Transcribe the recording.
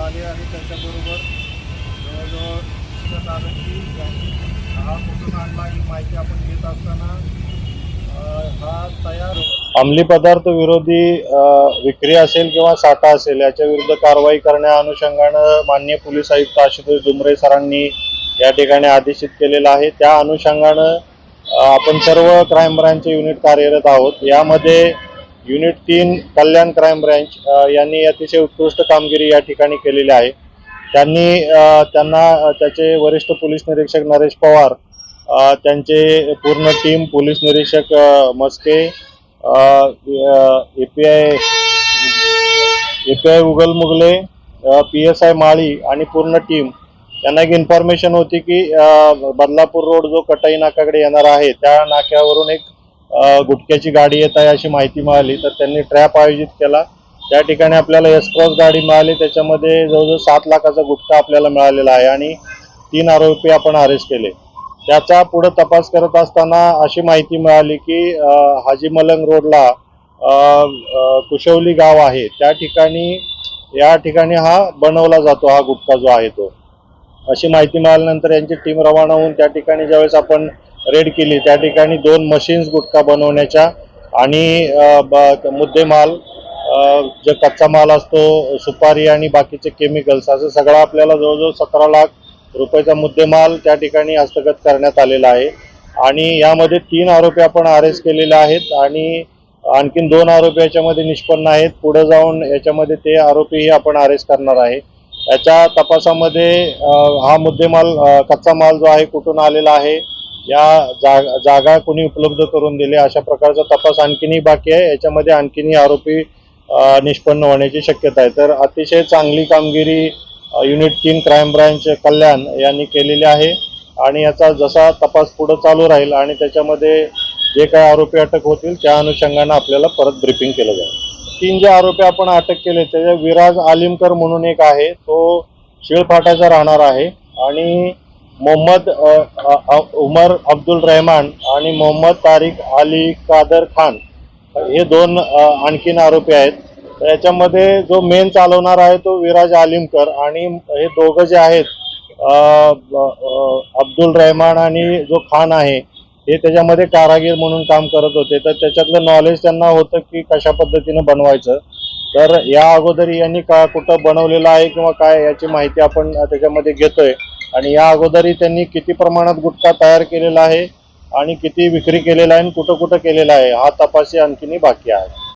आले आणि त्याच्याबरोबर जवळजवळ हा कुठून ही माहिती आपण घेत असताना हा तयार अंमली पदार्थ विरोधी विक्री असेल किंवा साठा असेल याच्या विरुद्ध कारवाई करण्या अनुषंगानं मान्य पोलीस आयुक्त आशुतोष डुमरे सरांनी या ठिकाणी आदेशित केलेला आहे. त्या अनुषंगानं आपण सर्व क्राईम ब्रांचचे युनिट कार्यरत आहोत. यामध्ये युनिट तीन कल्याण क्राईम ब्रँच यांनी अतिशय उत्कृष्ट कामगिरी या ठिकाणी केलेली आहे. त्यांनी त्यांना त्याचे वरिष्ठ पोलीस निरीक्षक नरेश पवार त्यांचे पूर्ण टीम पोलीस निरीक्षक Maske A P I A P I उगल Mughal e P S I Mali आणि पूर्ण टीम. त्यांना एक इन्फॉर्मेशन होती की बदलापूर रोड जो कटाई नाकाकडे येणार आहे त्या नाक्यावरून एक गुटख्याची गाडी येत आहे अशी माहिती मिळाली. तर त्यांनी ट्रॅप आयोजित केला. त्या ठिकाणी आपल्याला एसक्रॉस गाडी मिळाली. त्याच्यामध्ये जवळजवळ सात लाखाचा गुटखा आपल्याला मिळालेला आहे आणि तीन आरोपी आपण अरेस्ट केले. त्याचा पुढे तपास करत असताना अशी माहिती मिळाली की हाजी मलंग रोडला कुशवली गाव आहे. त्या ठिकाणी या ठिकाणी हा बनवला जातो हा गुटखा जो आहे तो. अशी माहिती मिळाल्यानंतर यांची टीम रवाना होऊन त्या ठिकाणी ज्यावेळेस आपण रेड केली. त्या ठिकाणी दोन मशीन्स गुटखा बनवण्याच्या आणि ब- मुद्देमाल जे कच्चा माल असतो सुपारी आणि बाकीचे केमिकल्स असं सगळं आपल्याला जवळजवळ सतरा लाख रुपयाचा मुद्देमाल त्या ठिकाणी हस्तगत करण्यात आलेला आहे. आणि यामध्ये तीन आरोपी आपण अरेस्ट केलेले आहेत आणि आणखीन दोन आरोपी याच्यामध्ये निष्पन्न आहेत. पुढे जाऊन याच्यामध्ये ते आरोपीही आपण अरेस्ट करणार आहे. याच्या तपासामध्ये हा मुद्देमाल कच्चा माल जो आहे कुठून आलेला आहे? या जागा जागा कोणी उपलब्ध करून दिली अशा प्रकारचा तपास आणखीनही बाकी आहे. याच्यामध्ये आणखीनही आरोपी निष्पन्न होण्याची शक्यता आहे. तर अतिशय चांगली कामगिरी युनिट तीन क्राईम ब्रांच कल्याण यांनी केलेली आहे. आणि याचा जसा तपास पुढं चालू राहील आणि त्याच्यामध्ये जे काही आरोपी अटक होतील त्या अनुषंगानं आपल्याला परत ब्रिफिंग केलं जाईल. तीन जे आरोपी आपण अटक केले त्याच्या विराज आलिमकर म्हणून एक आहे. तो शिळफाट्याचा राहणार आहे. आणि मोहम्मद उमर अब्दुल रहमान आणि मोहम्मद तारिक अली कादर खान हे दोन आणखीन आरोपी आहेत. तर याच्यामध्ये जो मेन चालवणार आहे तो विराज आलिमकर आणि हे दोघं जे आहेत अब्दुल रहमान आणि जो खान आहे हे त्याच्यामध्ये कारागीर म्हणून काम करत होते. तर त्याच्यातलं नॉलेज त्यांना होतं की कशा पद्धतीनं बनवायचं. तर या अगोदर यांनी का कुठं बनवलेलं आहे किंवा काय याची माहिती आपण त्याच्यामध्ये घेतोय. आणि या अगोदरही त्यांनी किती प्रमाणात गुटखा तयार केलेला आहे आणि किती विक्री केलेला आहे आणि कुठं कुठं केलेला आहे हा तपासही आणखीनही बाकी आहे.